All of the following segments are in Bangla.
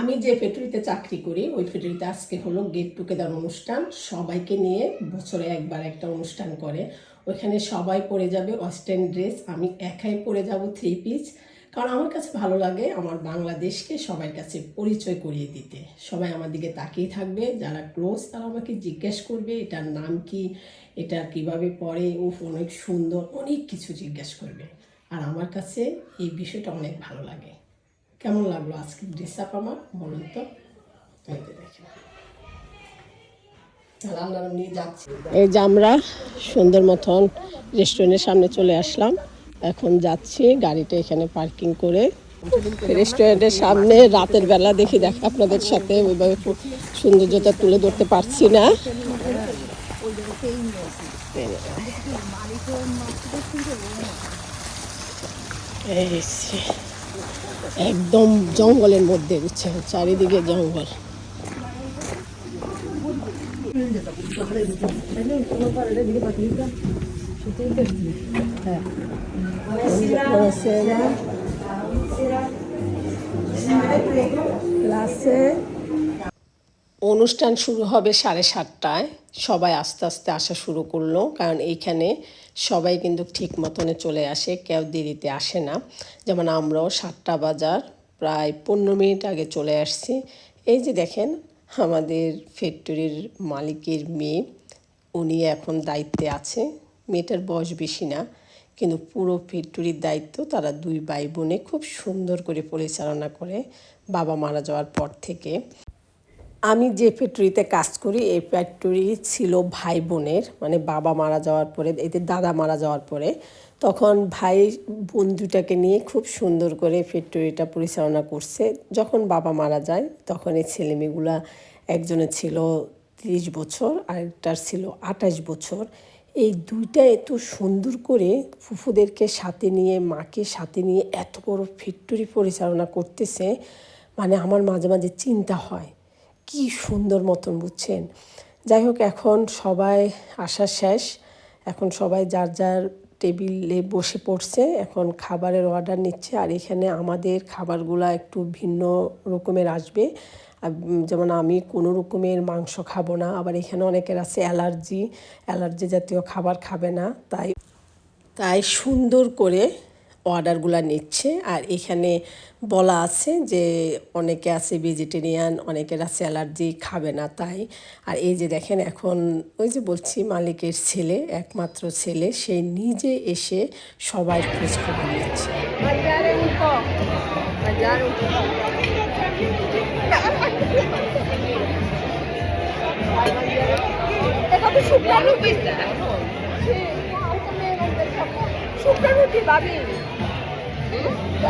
আমি যে ফ্যাক্টরিতে চাকরি করি, ওই ফ্যাক্টরিতে আজকে হলো গেট টুগেদার অনুষ্ঠান। সবাইকে নিয়ে বছরে একবার একটা অনুষ্ঠান করে। ওইখানে সবাই পরে যাবে ওয়েস্টার্ন ড্রেস আমি একাই পরে যাব থ্রি পিস কারণ আমার কাছে ভালো লাগে আমার বাংলাদেশকে সবার কাছে পরিচয় করিয়ে দিতে। সবাই আমার দিকে তাকিয়ে থাকবে, যারা ক্লোজ তারা আমাকে জিজ্ঞেস করবে, এটার নাম কি, এটা কীভাবে পরে, উফ, অনেক সুন্দর, অনেক কিছু জিজ্ঞেস করবে। আর আমার কাছে এই বিষয়টা অনেক ভালো লাগে। কেমন লাগল আজকে ড্রেস আপ আমার? বলুন তো। এই যে আমরা সুন্দর মতন রেস্টুরেন্টের সামনে চলে আসলাম। এখন যাচ্ছি গাড়িটা এখানে পার্কিং করে। রেস্টুরেন্টের সামনে রাতের বেলা দেখি, দেখ আপনাদের সাথে ওইভাবে সৌন্দর্যতা তুলে ধরতে পারছি না। এই একদম জঙ্গলের মধ্যে বুঝছেন? চারিদিকে জঙ্গল। ক্লাসে অনুষ্ঠান শুরু হবে সাড়ে সাতটায়। সবাই আস্তে আস্তে আসা শুরু করল, কারণ এইখানে সবাই কিন্তু ঠিক মতনে চলে আসে, কেউ দেরিতে আসে না। যেমন আমরাও সাতটা বাজার প্রায় পনেরো মিনিট আগে চলে আসছি। এই যে দেখেন, আমাদের ফ্যাক্টরির মালিকের মেয়ে, উনি এখন দায়িত্বে আছে। মেয়েটার বয়স বেশি না, কিন্তু পুরো ফ্যাক্টরির দায়িত্ব তারা দুই ভাই বোনে খুব সুন্দর করে পরিচালনা করে, বাবা মারা যাওয়ার পর থেকে। আমি যে ফ্যাক্টরিতে কাজ করি, এই ফ্যাক্টরি ছিল ভাই বোনের মানে বাবা মারা যাওয়ার পরে এদের দাদা মারা যাওয়ার পরে, তখন ভাই বোন দুটাকে নিয়ে খুব সুন্দর করে ফ্যাক্টরিটা পরিচালনা করছে। যখন বাবা মারা যায়, তখন এই ছেলেমেয়েগুলা একজনের ছিল তিরিশ বছর, আরেকটার ছিল আঠাশ বছর। এই দুইটা এত সুন্দর করে ফুফুদেরকে সাথে নিয়ে, মাকে সাথে নিয়ে এত বড় ফ্যাক্টরি পরিচালনা করতেছে মানে আমার মাঝে মাঝে চিন্তা হয় কি সুন্দর মতন বুঝছেন। যাই হোক, এখন সবাই আসা শেষ। এখন সবাই যার যার টেবিলে বসে পড়ছে, এখন খাবারের অর্ডার নিচ্ছে। আর এখানে আমাদের খাবারগুলা একটু ভিন্ন রকমের আসবে। যেমন আমি কোনো রকমের মাংস খাব না। আবার এখানে অনেকের আছে অ্যালার্জি। অ্যালার্জি জাতীয় খাবার খাবে না। তাই তাই সুন্দর করে অর্ডারগুলো নিচ্ছে। আর এখানে বলা আছে যে অনেকে আছে ভেজিটেরিয়ান অনেকের আছে অ্যালার্জি খাবে না তাই। আর এই যে দেখেন এখন ওই যে বলছি মালিকের ছেলে, একমাত্র ছেলে, সে নিজে এসে সবাই খোঁজ খবর নিচ্ছে রুটি। শুকনো রুটি, ভাবি। এই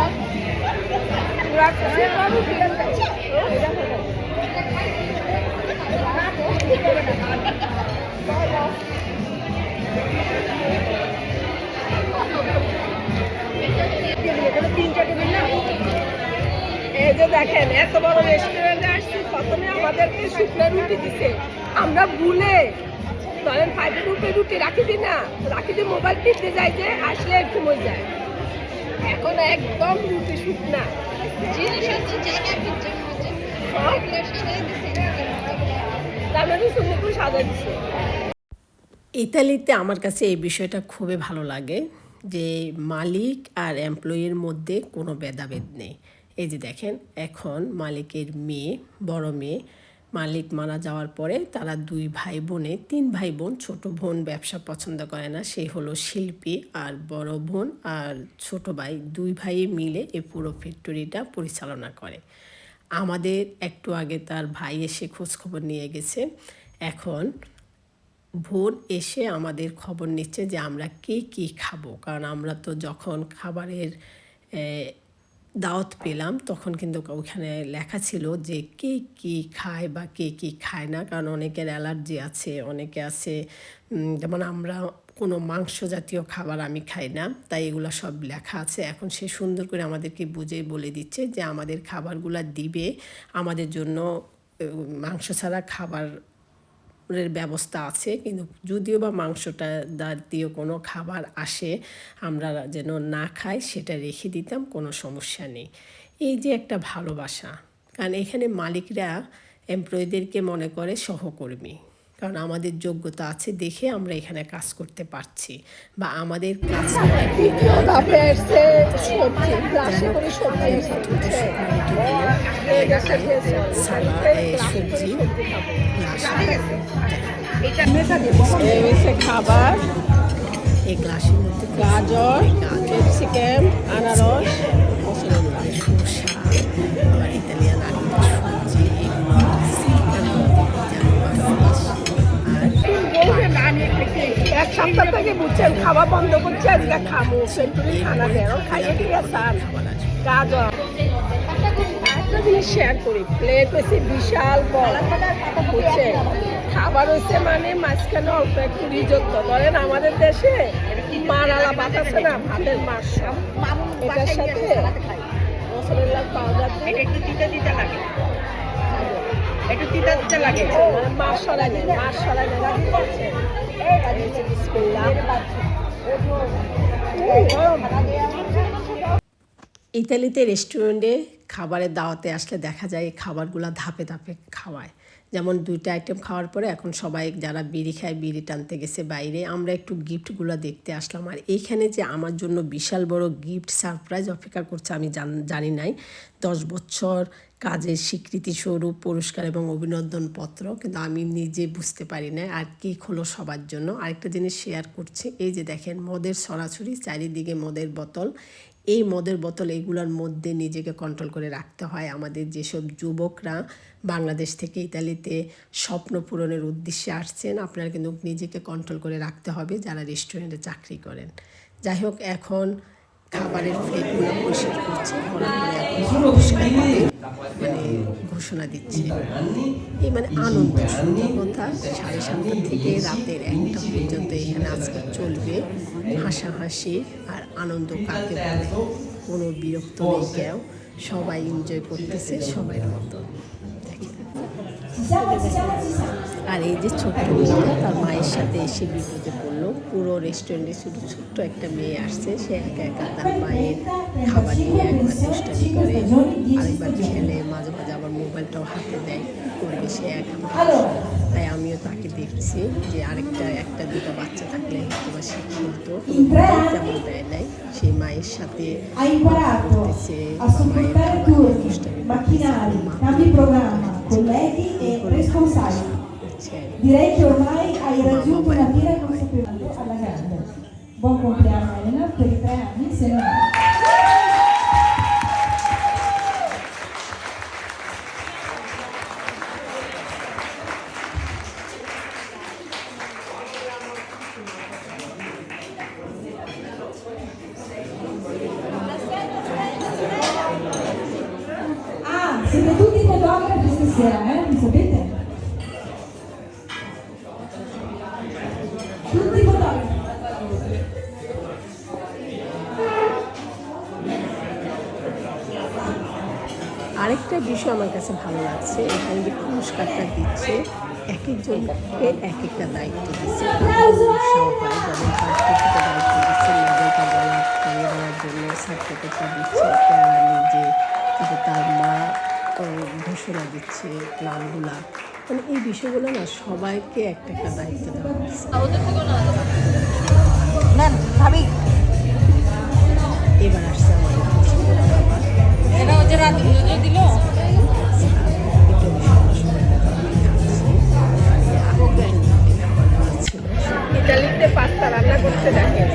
যে দেখেন, এত বড় রেস্টুরেন্টে আসছি, প্রথমে আমাদেরকে শুকনো রুটি দিছে। আমরা ভুলে, ধরেন ফাইভের রুটি রুটি রাখি দিই না রাখি দিয়ে মোবাইল টিপতে যাই যে, আসলে ঘুমোই যায় এখন একদম রুটি শুকনা। মানে ইতালিতে আমার কাছে এই বিষয়টা খুবই ভালো লাগে যে মালিক আর এমপ্লয়ির মধ্যে কোনো ভেদাভেদ নেই। এই যে দেখেন, এখন মালিকের মেয়ে, বড় মেয়ে মালিক মারা যাওয়ার পরে তারা দুই ভাই বোনে তিন ভাই বোন ছোট বোন ব্যবসা পছন্দ করে না। সে হলো শিল্পী আর বড় বোন আর ছোট ভাই। দুই ভাই মিলে এই পুরো ফ্যাক্টরিটা পরিচালনা করে। আমাদের একটু আগে তার ভাই এসে খোঁজখবর নিয়ে গেছে। এখন ভোর এসে আমাদের খবর নিচ্ছে যে আমরা কে কী খাব। কারণ আমরা তো যখন খাবারের দাওয়াত পেলাম, তখন কিন্তু ওখানে লেখা ছিল যে কে কী খায় বা কে কী খায় না, কারণ অনেকের অ্যালার্জি আছে, অনেকে আছে যেমন আমরা কোনো মাংস জাতীয় খাবার আমি খাই না, তাই এগুলো সব লেখা আছে। এখন সে সুন্দর করে আমাদেরকে বুঝেই বলে দিচ্ছে যে আমাদের খাবারগুলো দিবে, আমাদের জন্য মাংস ছাড়া খাবার এর ব্যবস্থা আছে, কিন্তু যদিও বা মাংসটা দিয়ে কোনো খাবার আসে, আমরা যেন না খাই সেটা রেখে দিতাম, কোনো সমস্যা নেই। এই যে একটা ভালোবাসা, কারণ এখানে মালিকরা এমপ্লয়ীদেরকে মনে করে সহকর্মী। কারণ আমাদের যোগ্যতা আছে দেখে আমরা এখানে কাজ করতে পারছি বা আমাদের কাজ সবজি খাবার। এই গ্লাসের মধ্যে গাজর গাজর। ক্যাপসিকাম আনারস। সপ্তাহ থেকে বুঝছেন খাওয়া বন্ধ করছে আজকে খামো। সেন্টুরি খানা দেয় খাইয়ে স্যার খাবার গাজর। একটা জিনিস শেয়ার করি। প্লেট হচ্ছে বিশাল বড়। বুঝছে খাবার হচ্ছে মানে মাঝখানে অল্প একটু রিজত্ত ধরেন আমাদের দেশে মারালা আছে না ভাতের মাছ এটার সাথে পাউডার একটু তিতা তিতা লাগে। একটু তিতা তিতা লাগে। মাছ সরাই মাছ সরাই গরম ইতালিতে রেস্টুরেন্টে খাবারের দাওয়াতে আসলে দেখা যায় এই খাবারগুলো ধাপে ধাপে খাওয়ায়। যেমন দুইটা আইটেম খাওয়ার পরে এখন সবাই যারা বিড়ি খায়, বিড়ি টানতে গেছে বাইরে, আমরা একটু গিফটগুলো দেখতে আসলাম। আর এইখানে যে আমার জন্য বিশাল বড় গিফট সারপ্রাইজ অপেক্ষা করছে আমি জানি নাই। দশ বছর কাজের স্বীকৃতি স্বরূপ পুরস্কার এবং অভিনন্দন পত্র, কিন্তু আমি নিজে বুঝতে পারি না আর কি খোলো সবার জন্য। আরেকটা জিনিস শেয়ার করছি, এই যে দেখেন মদের সরাসরি চারিদিকে মদের বোতল। এই মদের বোতল এগুলোর মধ্যে নিজেকে কন্ট্রোল করে রাখতে হয়। আমাদের যেসব যুবকরা বাংলাদেশ থেকে ইতালিতে স্বপ্ন পূরণের উদ্দেশ্যে আসছেন, আপনারা কিন্তু নিজেকে কন্ট্রোল করে রাখতে হবে যারা রেস্টুরেন্টে চাকরি করেন। যাই হোক, এখন খাবারের প্লেটগুলো পরিষ্কার করছে। মানে ঘোষণা দিচ্ছে। এই মানে আনন্দ সুন্দর কথা সাড়ে সাতটা থেকে রাতের একটা পর্যন্ত এখানে আজকে চলবে। হাসাহাসি আর আনন্দ কাকে বলে? কোনো বিরক্ত নেই, কেউ। সবাই এনজয় করতেছে, সবাই মতো আর এই যে ছোট্ট মেয়েটা, তার মায়ের সাথে এসে বিপদে পড়ল। পুরো রেস্টুরেন্টে শুধু ছোট্ট একটা মেয়ে আসছে। সে একা একা তার মায়ের খাবার নিয়ে একবার দুষ্টামি করে, আরেকবার খেলে, মাঝে মাঝে আবার মোবাইলটাও হাতে দেয় করবে সে একা তাই আমিও তাকে দেখছি যে আরেকটা, একটা দুটো বাচ্চা থাকলে বা সে খেলতো তেমন দেয় নাই। সেই মায়ের সাথে মায়ের দুষ্টামি colleghi e responsabili. Direi che ormai hai raggiunto una piena consapevolezza alla grande. Buon compleanno Elena per i tre anni se non è. Stasera, eh? Sapete? Tutti fotografi. আরেকটা বিষয় আমার কাছে ভালো লাগছে এখানে যে পুরস্কারটা দিচ্ছে এক একজনকে এক একটা দায়িত্ব দিচ্ছে দায়িত্ব দিচ্ছে জন্য সার্টিফিকেটটা দিচ্ছে তার মা ঘোষণা দিচ্ছে প্ল্যানগুলা। মানে এই বিষয়গুলো না সবাইকে একটা একটা দায়িত্ব দেওয়া ভাবি। এবার আসছে রাতে দিল। ইটালিতে পাস্তা রান্না করতে দেখেন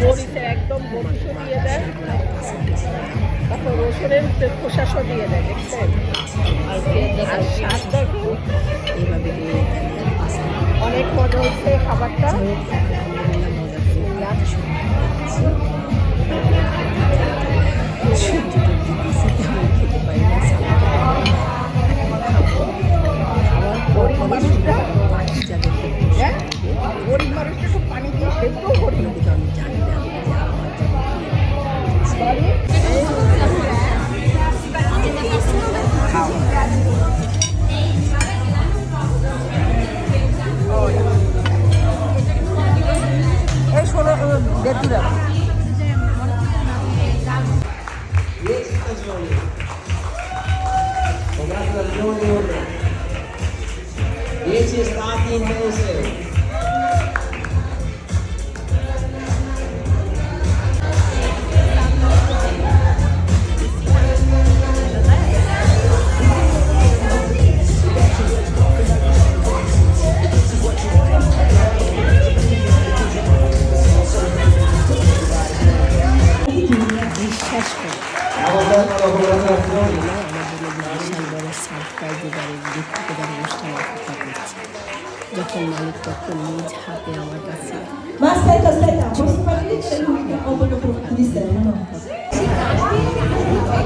মরিচে একদম মরিচ দিয়ে দেয়। তারপর রসুনের খোসা সরিয়ে দেয় দেখছেন? আর স্বাদ দেখেন অনেক মজা হচ্ছে খাবারটা। গরিব Junior. Congrats Junior. This is Atin Jose. Stella, no?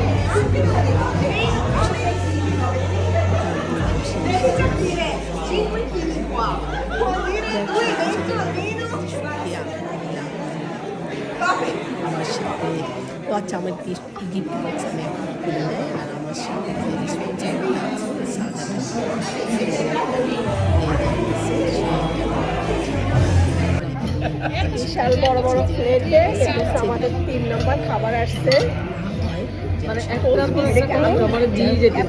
আমার সাথে ও আচ্ছা আমার গিফট গিফট বক্স আমি বিশাল বড় বড় প্লেটে আমাদের তিন নম্বর খাবার আসছে। মানে একটা আমার দিয়ে যেতে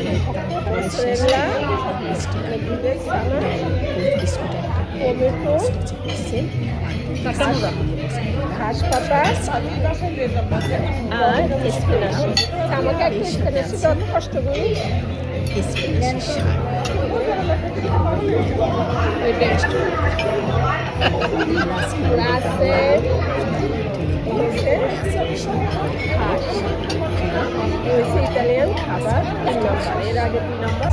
আমাকে একটা কষ্ট করি। স্পিনাচের শাক রাসে হচ্ছে ঘাস হচ্ছে ইটালিয়ান খাবার তিন নম্বর এর আগে তিন নম্বর